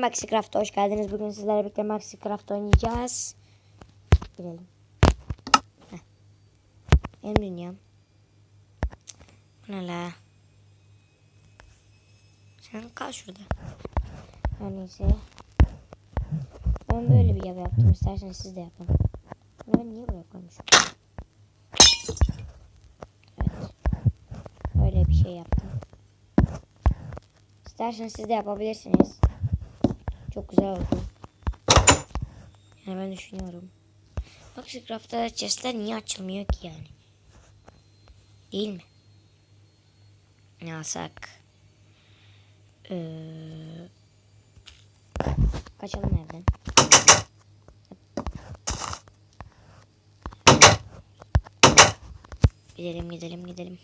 Maxicraft'a hoş geldiniz. Bugün sizlerle birlikte Maxicraft oynayacağız. Girelim. Heh. Benim dünyam. Ne la? Sen kal şurada. Her neyse. Ben böyle bir ev yaptım. İsterseniz siz de yapın. Ben niye buraya koymuşum? Evet. Böyle bir şey yaptım. İsterseniz siz de yapabilirsiniz. Çok güzel oldu. Yani ben düşünüyorum. Bak şu craft'ta chestler niye açılmıyor ki yani? Değil mi? Ne alsak? Ee, kaçalım evden. Gidelim gidelim gidelim.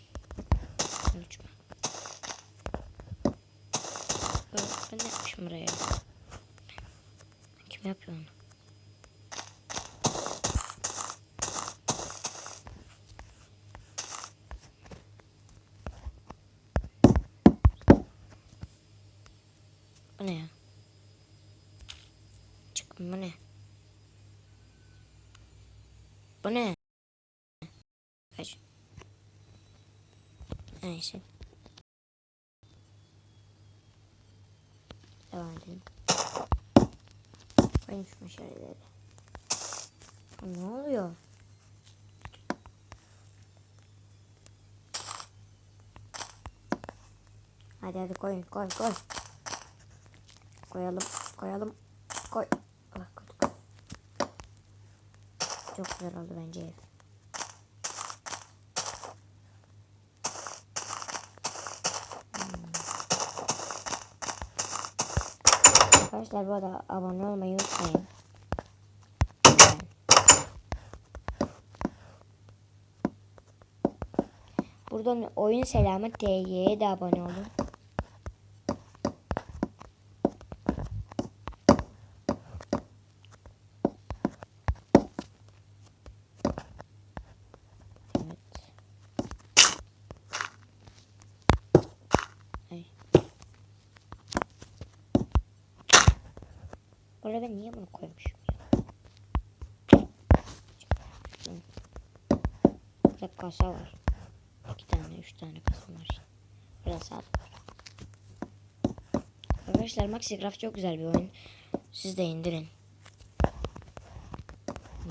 Ee, Ben ne yapmışım buraya? Kim yapıyor onu? Bu ne ya? Çıkın bu ne? Bu ne? Kaç. Neyse. Devam edelim. Koyayım şu meşaleleri. Ne oluyor? Hadi hadi koyun koy koy. Koyalım koyalım koy. Ah. Çok güzel oldu bence ev. Arkadaşlar bu arada abone olmayı unutmayın. Buradan oyun selamı TY'ye de abone olun. Evet. Ay. Orada ben niye bunu koymuşum ya? Burada kasa var. İki tane, üç tane kasa var. Burada saat var. Arkadaşlar Maxicraft çok güzel bir oyun. Siz de indirin.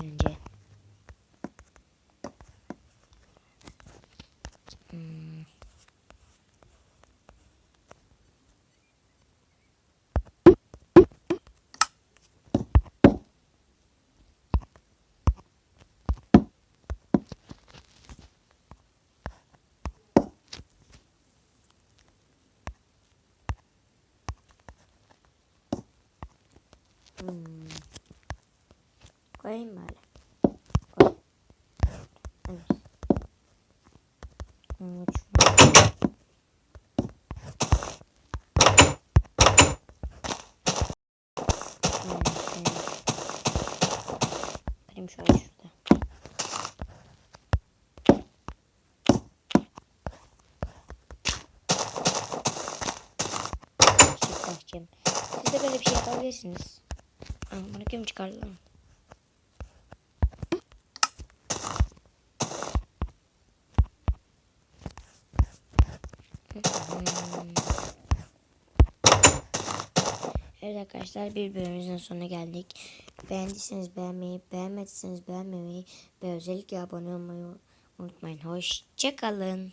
Bence. Hmm. Hmm. Koyayım böyle. Koy. Evet. Hmm, evet. Koyayım şöyle şurada. Çift bahçem. Siz de böyle bir şey yapabilirsiniz. Bunu kim çıkardı. Evet arkadaşlar bir bölümümüzün sonuna geldik. Beğendiyseniz beğenmeyi, beğenmediyseniz beğenmemeyi ve özellikle abone olmayı unutmayın. Hoşçakalın.